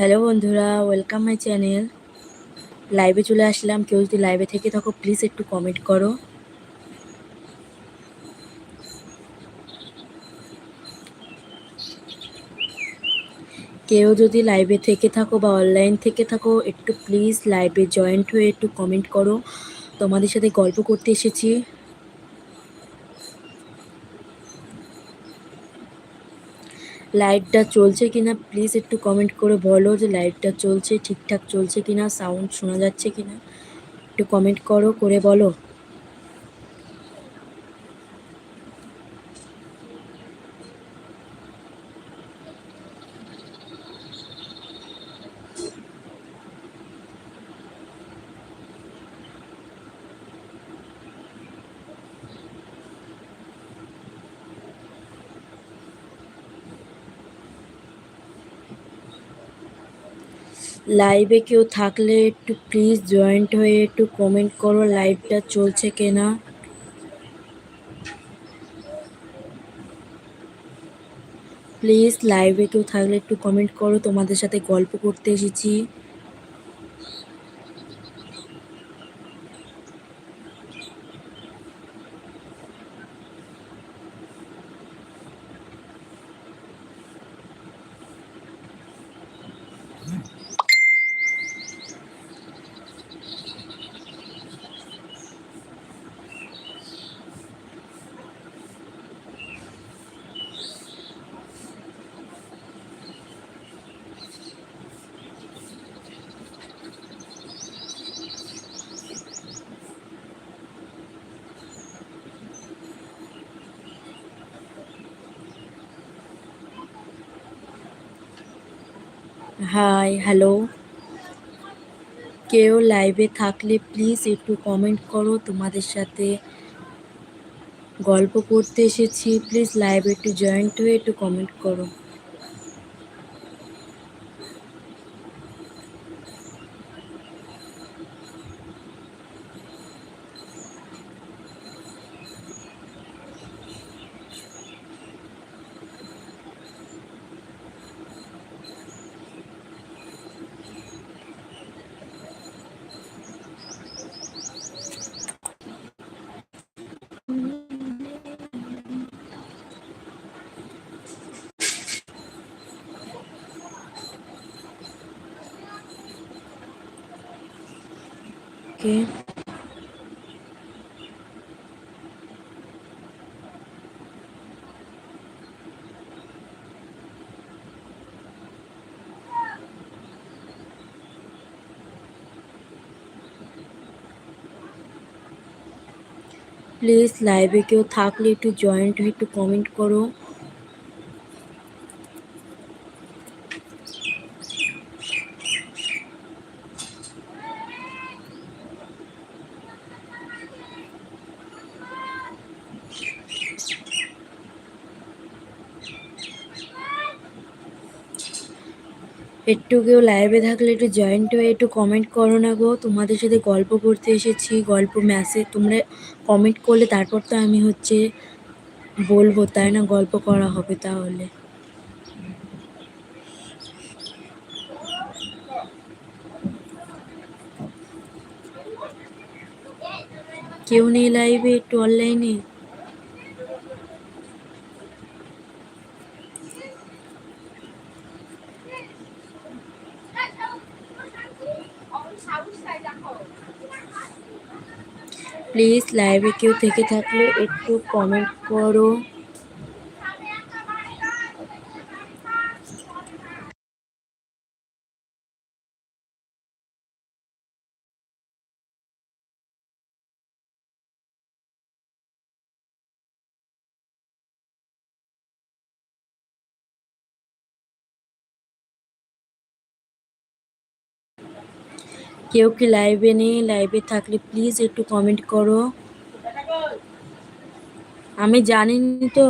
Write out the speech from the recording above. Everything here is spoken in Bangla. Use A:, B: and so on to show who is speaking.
A: হ্যালো বন্ধুরা ওয়েলকাম মাই চ্যানেল লাইভে চলে আসলাম। কেউ যদি লাইভে থেকে থাকো প্লিজ একটু কমেন্ট করো। কেউ যদি লাইভে থেকে থাকো বা অনলাইন থেকে থাকো, একটু প্লিজ লাইভে জয়েন্ট হয়ে একটু কমেন্ট করো। তোমাদের সাথে গল্প করতে এসেছি। লাইটটা চলছে কিনা প্লিজ একটু কমেন্ট করে বলো যে লাইটটা চলছে, ঠিকঠাক চলছে কিনা সাউন্ড শোনা যাচ্ছে কিনা। একটু কমেন্ট করো, করে বলো। লাইভে কেউ থাকলে একটু প্লিজ জয়েন্ট হয়ে একটু কমেন্ট করো লাইভটা চলছে কিনা। প্লিজ লাইভে কেউ থাকলে একটু কমেন্ট করো, তোমাদের সাথে গল্প করতে এসেছি। হাই হ্যালো কেউ লাইভে থাকলে প্লিজ একটু কমেন্ট করো। তোমাদের সাথে গল্প করতে এসেছি। প্লিজ লাইভে একটু জয়েন্ট হয়ে একটু কমেন্ট করো। ওকে প্লিজ লাইভে কেউ থাকলে একটু জয়েন্ট হয়ে একটু কমেন্ট করো একটু কেউ লাইভে থাকলে একটু জয়েন্ট হয়ে একটু কমেন্ট করো না গো। তোমাদের সাথে গল্প করতে এসেছি, গল্প ম্যাসেজ তোমরা কমেন্ট করলে তারপর তো আমি হচ্ছে বলব, তাই না? গল্প করা হবে তাহলে। কেউ নেই লাইভে একটু অনলাইনে প্লিজ লাইভে কেউ থেকে থাকলে একটু কমেন্ট করো। কেউ কি লাইভে নেই লাইভে থাকলে প্লিজ একটু কমেন্ট করো। আমি জানিনি তো।